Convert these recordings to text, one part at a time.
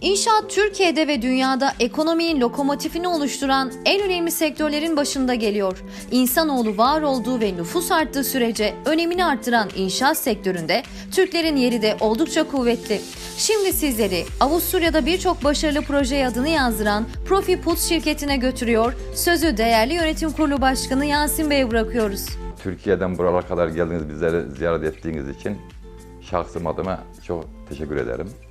İnşaat Türkiye'de ve dünyada ekonominin lokomotifini oluşturan en önemli sektörlerin başında geliyor. İnsanoğlu var olduğu ve nüfus arttığı sürece önemini arttıran inşaat sektöründe Türklerin yeri de oldukça kuvvetli. Şimdi sizleri Avusturya'da birçok başarılı projeye adını yazdıran Profi Puls şirketine götürüyor. Sözü değerli yönetim kurulu başkanı Yasin Bey'e bırakıyoruz. Türkiye'den buralara kadar geldiniz, bizleri ziyaret ettiğiniz için şahsım adıma çok teşekkür ederim.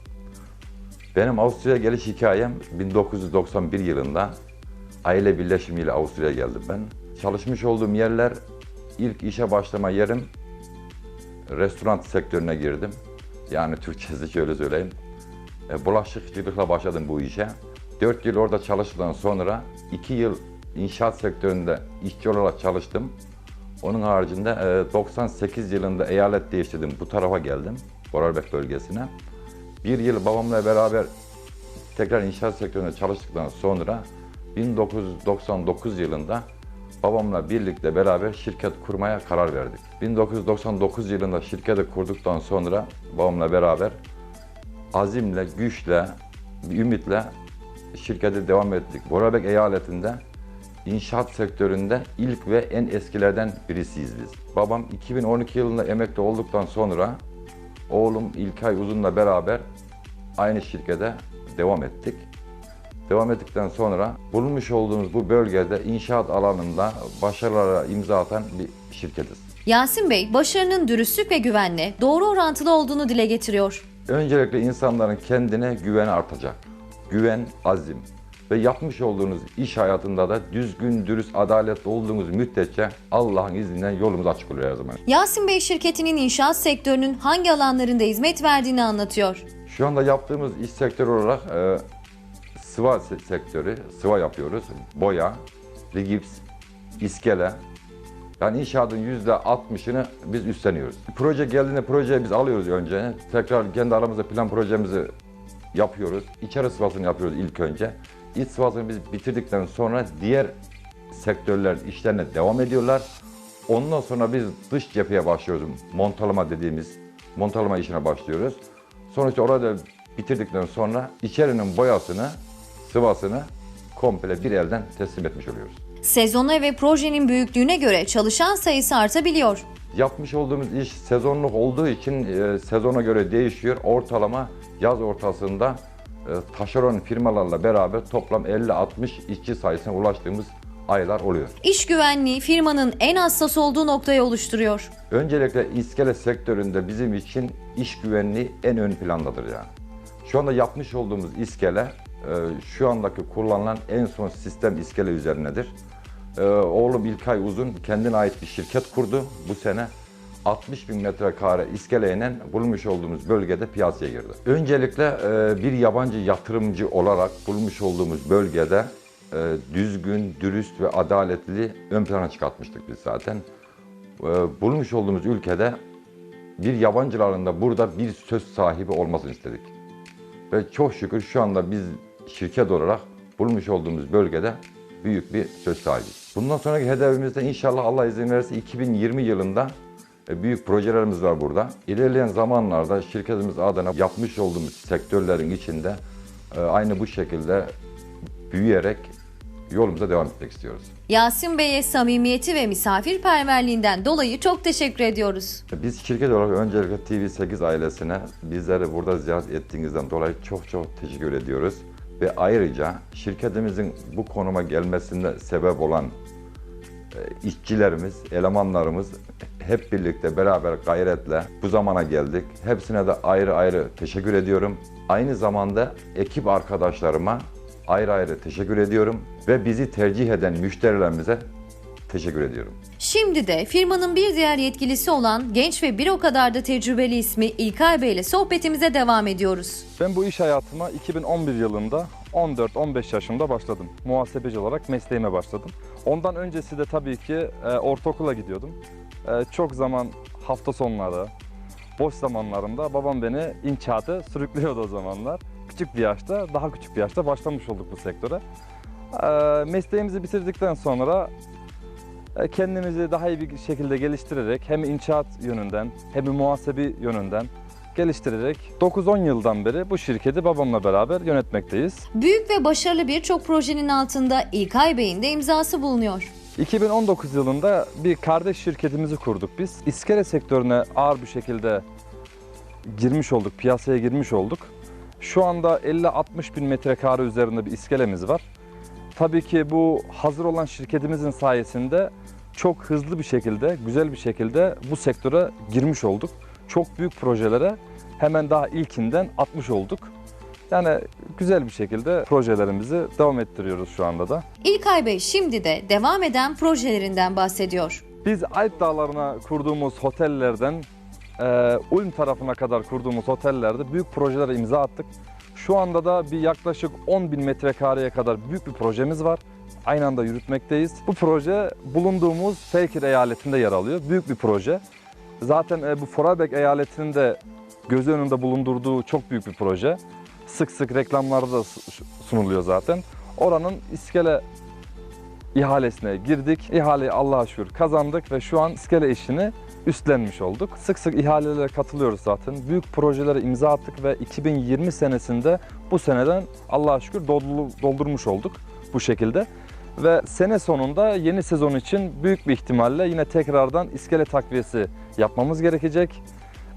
Benim Avusturya'ya geliş hikayem 1991 yılında aile birleşimiyle Avusturya'ya geldim ben. Çalışmış olduğum yerler, ilk işe başlama yerim restoran sektörüne girdim. Yani Türkçesi şöyle söyleyeyim. E, bulaşıkçılıkla başladım bu işe. 4 yıl orada çalıştıktan sonra 2 yıl inşaat sektöründe işçi olarak çalıştım. Onun haricinde e, 98 yılında eyalet değiştirdim. Bu tarafa geldim. Vorarlberg bölgesine. Bir yıl babamla beraber tekrar inşaat sektöründe çalıştıktan sonra 1999 yılında babamla birlikte beraber şirket kurmaya karar verdik. 1999 yılında şirketi kurduktan sonra babamla beraber azimle, güçle, ümitle şirkete devam ettik. Vorarlberg eyaletinde inşaat sektöründe ilk ve en eskilerden birisiyiz biz. Babam 2012 yılında emekli olduktan sonra oğlum İlkay Uzun'la beraber aynı şirkete devam ettik. Devam ettikten sonra bulunmuş olduğumuz bu bölgede inşaat alanında başarılara imza atan bir şirketiz. Yasin Bey, başarının dürüstlük ve güvenle doğru orantılı olduğunu dile getiriyor. Öncelikle insanların kendine güveni artacak. Güven, azim ve yapmış olduğunuz iş hayatında da düzgün, dürüst, adaletli olduğunuz müddetçe Allah'ın izniyle yolumuz açık oluyor her zaman. Yasin Bey şirketinin inşaat sektörünün hangi alanlarında hizmet verdiğini anlatıyor. Şu anda yaptığımız iş sektörü olarak e, sıva se- sektörü, sıva yapıyoruz. Boya, rigips, iskele. Yani inşaatın yüzde 60'ını biz üstleniyoruz. Proje geldiğinde projeyi biz alıyoruz önce. Tekrar kendi aramızda plan projemizi yapıyoruz. İçeri sıvasını yapıyoruz ilk önce. İç sıvasını biz bitirdikten sonra diğer sektörler işlerine devam ediyorlar. Ondan sonra biz dış cepheye başlıyoruz. Montalama dediğimiz montalama işine başlıyoruz. Sonuçta orada bitirdikten sonra içerinin boyasını, sıvasını komple bir elden teslim etmiş oluyoruz. Sezona ve projenin büyüklüğüne göre çalışan sayısı artabiliyor. Yapmış olduğumuz iş sezonluk olduğu için e, sezona göre değişiyor. Ortalama yaz ortasında taşeron firmalarla beraber toplam 50-60 işçi sayısına ulaştığımız aylar oluyor. İş güvenliği firmanın en hassas olduğu noktayı oluşturuyor. Öncelikle iskele sektöründe bizim için iş güvenliği en ön plandadır yani. Şu anda yapmış olduğumuz iskele e, şu andaki kullanılan en son sistem iskele üzerinedir. E, Oğlum İlkay Uzun kendine ait bir şirket kurdu bu sene. 60 bin metrekare iskeleyle bulunmuş olduğumuz bölgede piyasaya girdi. Öncelikle e, bir yabancı yatırımcı olarak bulunmuş olduğumuz bölgede e, düzgün, dürüst ve adaletli ön plana çıkartmıştık biz zaten. E, bulunmuş olduğumuz ülkede bir yabancıların da burada bir söz sahibi olmasını istedik. Ve çok şükür şu anda biz şirket olarak bulunmuş olduğumuz bölgede büyük bir söz sahibiyiz. Bundan sonraki hedefimiz de inşallah Allah izin verirse 2020 yılında büyük projelerimiz var burada. İlerleyen zamanlarda şirketimiz adına yapmış olduğumuz sektörlerin içinde e, aynı bu şekilde büyüyerek yolumuza devam etmek istiyoruz. Yasin Bey'e samimiyeti ve misafirperverliğinden dolayı çok teşekkür ediyoruz. Biz şirket olarak öncelikle TV8 ailesine bizleri burada ziyaret ettiğinizden dolayı çok çok teşekkür ediyoruz. Ve ayrıca şirketimizin bu konuma gelmesinde sebep olan e, işçilerimiz, elemanlarımız hep birlikte beraber gayretle bu zamana geldik. Hepsine de ayrı ayrı teşekkür ediyorum. Aynı zamanda ekip arkadaşlarıma ayrı ayrı teşekkür ediyorum ve bizi tercih eden müşterilerimize teşekkür ediyorum. Şimdi de firmanın bir diğer yetkilisi olan genç ve bir o kadar da tecrübeli ismi İlkay Bey ile sohbetimize devam ediyoruz. Ben bu iş hayatıma 2011 yılında 14-15 yaşımda başladım. Muhasebeci olarak mesleğime başladım. Ondan öncesi de tabii ki e, ortaokula gidiyordum. E, çok zaman hafta sonları, boş zamanlarımda babam beni inşaatı sürüklüyordu o zamanlar. Küçük bir yaşta, daha küçük bir yaşta başlamış olduk bu sektöre. E, mesleğimizi bitirdikten sonra e, kendimizi daha iyi bir şekilde geliştirerek hem inşaat yönünden hem de muhasebe yönünden geliştirerek 9-10 yıldan beri bu şirketi babamla beraber yönetmekteyiz. Büyük ve başarılı birçok projenin altında İlkay Bey'in de imzası bulunuyor. 2019 yılında bir kardeş şirketimizi kurduk biz. İskele sektörüne ağır bir şekilde girmiş olduk, piyasaya girmiş olduk. Şu anda 50-60 bin metrekare üzerinde bir iskelemiz var. Tabii ki bu hazır olan şirketimizin sayesinde çok hızlı bir şekilde, güzel bir şekilde bu sektöre girmiş olduk. Çok büyük projelere hemen daha ilkinden atmış olduk. Yani güzel bir şekilde projelerimizi devam ettiriyoruz şu anda da. İlkay Bey şimdi de devam eden projelerinden bahsediyor. Biz Alp Dağları'na kurduğumuz otellerden e, Ulm tarafına kadar kurduğumuz otellerde büyük projelere imza attık. Şu anda da bir yaklaşık 10 bin metrekareye kadar büyük bir projemiz var. Aynı anda yürütmekteyiz. Bu proje bulunduğumuz Fekir eyaletinde yer alıyor. Büyük bir proje. Zaten e, bu Vorarlberg eyaletinin de göz önünde bulundurduğu çok büyük bir proje. Sık sık reklamlarda da sunuluyor zaten. Oranın iskele ihalesine girdik. İhaleyi Allah'a şükür kazandık ve şu an iskele işini üstlenmiş olduk. Sık sık ihalelere katılıyoruz zaten. Büyük projelere imza attık ve 2020 senesinde bu seneden Allah'a şükür doldu- doldurmuş olduk bu şekilde. Ve sene sonunda yeni sezon için büyük bir ihtimalle yine tekrardan iskele takviyesi yapmamız gerekecek.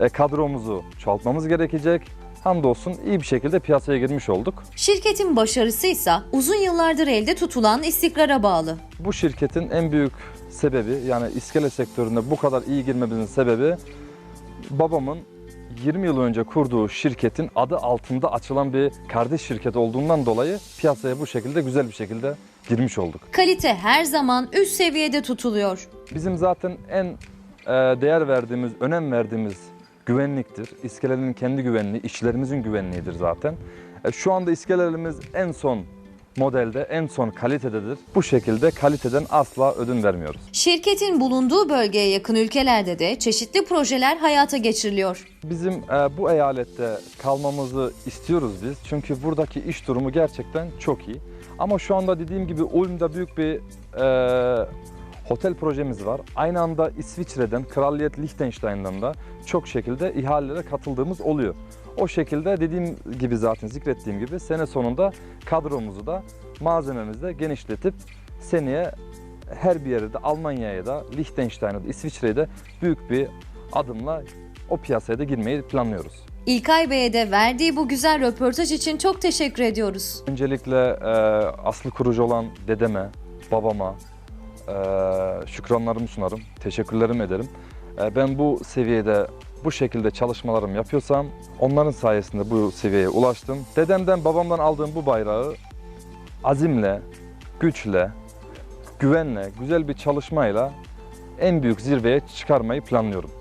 E, kadromuzu çoğaltmamız gerekecek. Hamdolsun iyi bir şekilde piyasaya girmiş olduk. Şirketin başarısıysa uzun yıllardır elde tutulan istikrara bağlı. Bu şirketin en büyük sebebi yani iskele sektöründe bu kadar iyi girmemizin sebebi babamın 20 yıl önce kurduğu şirketin adı altında açılan bir kardeş şirket olduğundan dolayı piyasaya bu şekilde güzel bir şekilde girmiş olduk. Kalite her zaman üst seviyede tutuluyor. Bizim zaten en değer verdiğimiz, önem verdiğimiz güvenliktir. İskelenin kendi güvenliği, işçilerimizin güvenliğidir zaten. E, Şu anda iskelelerimiz en son modelde, en son kalitededir. Bu şekilde kaliteden asla ödün vermiyoruz. Şirketin bulunduğu bölgeye yakın ülkelerde de çeşitli projeler hayata geçiriliyor. Bizim e, bu eyalette kalmamızı istiyoruz biz. Çünkü buradaki iş durumu gerçekten çok iyi. Ama şu anda dediğim gibi Ulm'da büyük bir e, otel projemiz var. Aynı anda İsviçre'den, Kraliyet Liechtenstein'dan da çok şekilde ihalelere katıldığımız oluyor. O şekilde dediğim gibi zaten zikrettiğim gibi sene sonunda kadromuzu da malzememizi de genişletip seneye her bir yere de Almanya'ya da Liechtenstein'a da İsviçre'ye de büyük bir adımla o piyasaya da girmeyi planlıyoruz. İlkay Bey'e de verdiği bu güzel röportaj için çok teşekkür ediyoruz. Öncelikle e, aslı kurucu olan dedeme, babama e, şükranlarımı sunarım, teşekkürlerimi ederim. E, ben bu seviyede bu şekilde çalışmalarımı yapıyorsam onların sayesinde bu seviyeye ulaştım. Dedemden, babamdan aldığım bu bayrağı azimle, güçle, güvenle, güzel bir çalışmayla en büyük zirveye çıkarmayı planlıyorum.